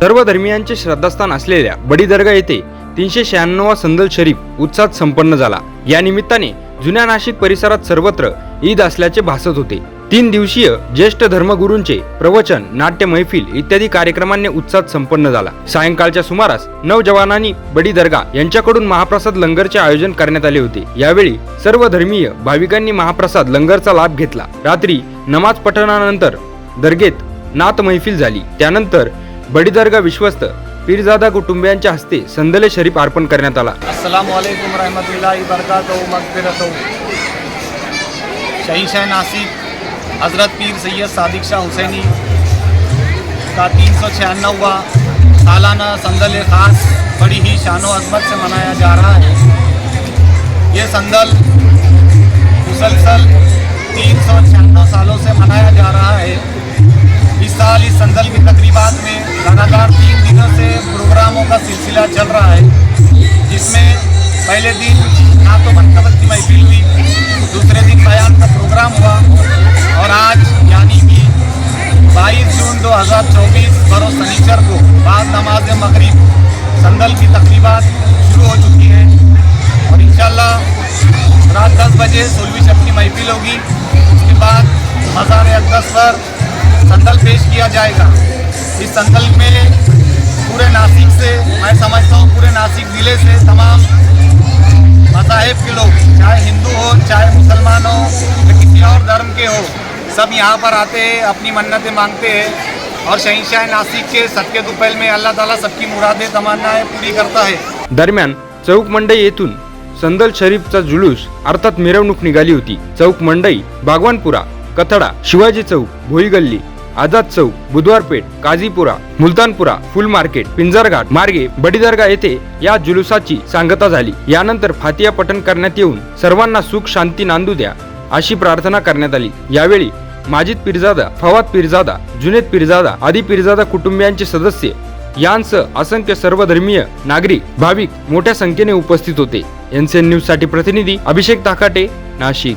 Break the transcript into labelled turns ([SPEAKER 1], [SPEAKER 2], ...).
[SPEAKER 1] सर्व धर्मियांचे श्रद्धास्थान असलेल्या बडी दर्गा येथे तीनशे शहाण्णवा संदल शरीफ उत्साहात संपन्न झाला. या निमित्ताने जुन्या नाशिक परिसरात सर्वत्र ईद असल्याचे भासत होते. तीन दिवसीय ज्येष्ठ धर्मगुरूंचे प्रवचन नाट्य मैफिल इत्यादी कार्यक्रमांनी उत्साहात संपन्न झाला. सायंकाळच्या सुमारास नऊ जवानांनी बडी दर्गा यांच्याकडून महाप्रसाद लंगरचे आयोजन करण्यात आले होते. यावेळी सर्व धर्मीय भाविकांनी महाप्रसाद लंगरचा लाभ घेतला. रात्री नमाज पठणानंतर दर्गेत नात मैफिल झाली. त्यानंतर बडीदर्गा विश्वस्त पीरजादा कुटुंबियांच्या हस्ते संदले शरीफ अर्पण करण्यात आला.
[SPEAKER 2] अस्सलाम वालेकुम रहमतुल्लाहि बरकातहू मगफिरतहू। शहीद नासिक हज़रत पीर सैयद सादिक शाह हुसैनी का तीन सौ छियानवा सालाना संदल ख़ास बड़ी ही शान अजमत से मनाया जा रहा है। ये संदल का सिलसिला चल रहा है, जिसमें पहले दिन नातो मनकबत की महफिल हुई, दूसरे दिन बयान का प्रोग्राम हुआ, और आज यानी कि 22 जून 2024 बरोज शनिचर को बाद नमाज़ मगरिब संदल की तकरीबात शुरू हो चुकी है, और इंशाल्लाह रात 10 बजे सोलहवीं शब की महफिल होगी। उसके बाद मज़ार अकदस पर संदल पेश किया जाएगा। इस संदल में मैं समझता हूँ पूरे नासिक ज़िले से तमाम मज़ाहिब के लोग चाहे हिंदू हो चाहे मुसलमान हो या किसी और धर्म के हो सब यहाँ पर आते हैं अपनी मन्नतें मांगते हैं। और शहनशाह नासिक के सदके दुपहल में अल्लाह ताला सबकी मुरादें तमन्नाएं पूरी करता है।
[SPEAKER 1] दरम्यान चौक मंडई येथून संदल शरीफचा जुलूस अर्थात मिरवणूक निघाली होती. चौक मंडई बागवानपुरा कथडा शिवाजी चौक भोई गल्ली आझाद चौक बुधवारपेठ काझीपुरा मुलतानपुरा फुल मार्केट पिंजरघाट मार्गे बडीदर्गा येथे या जुलुसाची सांगता झाली. यानंतर फातिया पठण करण्यात येऊन सर्वांना सुख शांती नांदू द्या अशी प्रार्थना करण्यात आली. यावेळी माजिद पिरजादा फवाद पिरजादा जुनेद पिरजादा आदी पिरजादा कुटुंबियांचे सदस्य यांसह असंख्य सर्वधर्मीय नागरिक भाविक मोठ्या संख्येने उपस्थित होते. एनसीएन न्यूजसाठी प्रतिनिधी अभिषेक ताकाटे नाशिक.